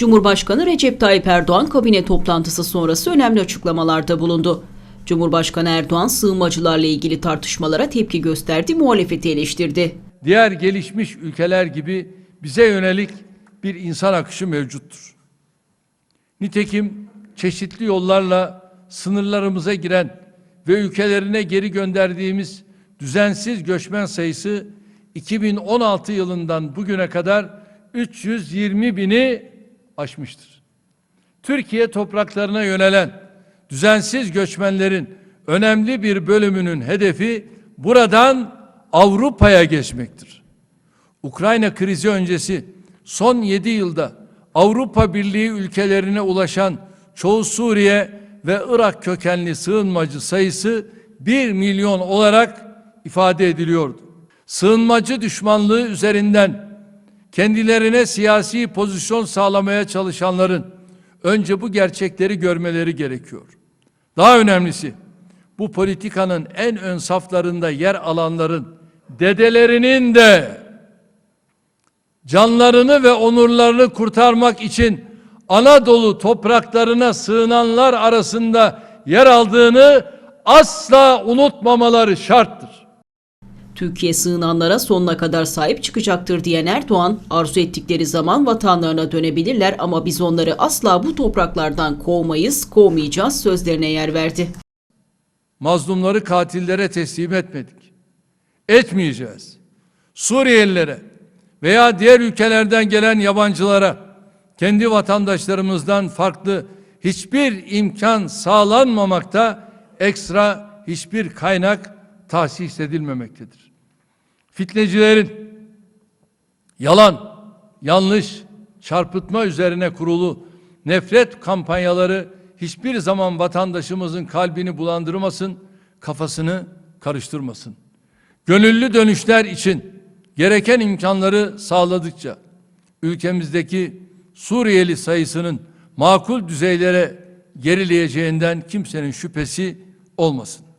Cumhurbaşkanı Recep Tayyip Erdoğan kabine toplantısı sonrası önemli açıklamalarda bulundu. Cumhurbaşkanı Erdoğan sığınmacılarla ilgili tartışmalara tepki gösterdi, muhalefeti eleştirdi. diğer gelişmiş ülkeler gibi bize yönelik bir insan akışı mevcuttur. Nitekim çeşitli yollarla sınırlarımıza giren ve ülkelerine geri gönderdiğimiz düzensiz göçmen sayısı 2016 yılından bugüne kadar 320 bini aşmıştır. Türkiye topraklarına yönelen düzensiz göçmenlerin önemli bir bölümünün hedefi buradan Avrupa'ya geçmektir. Ukrayna krizi öncesi son 7 yılda Avrupa Birliği ülkelerine ulaşan çoğu Suriye ve Irak kökenli sığınmacı sayısı 1 milyon olarak ifade ediliyordu. Sığınmacı düşmanlığı üzerinden kendilerine siyasi pozisyon sağlamaya çalışanların önce bu gerçekleri görmeleri gerekiyor. Daha önemlisi bu politikanın en ön saflarında yer alanların dedelerinin de canlarını ve onurlarını kurtarmak için Anadolu topraklarına sığınanlar arasında yer aldığını asla unutmamaları şarttır. Türkiye sığınanlara sonuna kadar sahip çıkacaktır diyen Erdoğan, arzu ettikleri zaman vatanlarına dönebilirler ama biz onları asla bu topraklardan kovmayız, kovmayacağız sözlerine yer verdi. Mazlumları katillere teslim etmedik. Etmeyeceğiz. Suriyelilere veya diğer ülkelerden gelen yabancılara kendi vatandaşlarımızdan farklı hiçbir imkan sağlanmamakta ekstra hiçbir kaynak tahsis edilmemektedir. Fitnecilerin yalan, yanlış, çarpıtma üzerine kurulu nefret kampanyaları hiçbir zaman vatandaşımızın kalbini bulandırmasın, kafasını karıştırmasın. Gönüllü dönüşler için gereken imkanları sağladıkça ülkemizdeki Suriyeli sayısının makul düzeylere gerileyeceğinden kimsenin şüphesi olmasın.